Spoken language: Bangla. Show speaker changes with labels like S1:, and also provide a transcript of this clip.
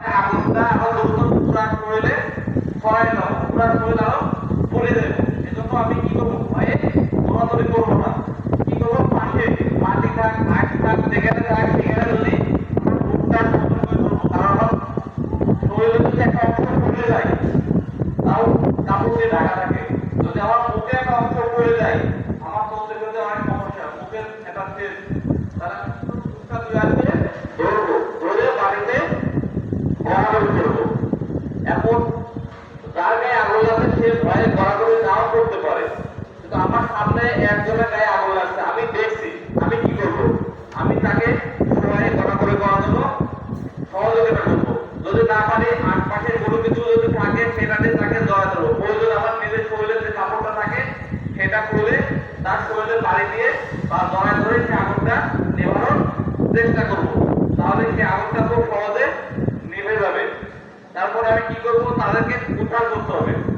S1: আগুনটা আবার নতুন পুরা করলে ছড়াই দাও পুরা করলে আরও পড়ে দেবো এজন্য আমি কি করব ভয়ে দৌড়াদৌড়ি করব না কি করব পাশে মাটি থাক আখ থাক যেখানে থাক করে কারণ আমার শরীরে একটা পড়ে যায় তাও কাপড় দিয়ে ঢাকা থাকে যদি মুখে একটা অংশ পড়ে যায় আমার চলতে চলতে অনেক তেল তারা মুখটা দুই হাত দিয়ে ধরবো ধরে বাড়িতে গড়াগড়ি করব এখন যার গায়ে আগুন লাগছে সে ভয়ে গড়াগড়ি নাও করতে পারে। কিন্তু আমার সামনে একজনের গায়ে আগুন লাগছে আমি দেখছি, আমি কি করব? আমি তাকে সবাই গড়াগড়ি করার জন্য সহযোগিতা করব। যদি না পারি, আশপাশের কোনো কিছু যদি থাকে সেটাতে তাকে জড়া দেবো প্রয়োজন আমার নিজের শরীরের যে কাপড়টা থাকে, সেটা খুলে তার শরীরে বাড়ি দিয়ে বা জড়ায় ধরে সে আগুনটা নেভানোর চেষ্টা করব। তাহলে সে আগুনটা খুব কি করব? তাদেরকে উদ্ধার করতে হবে।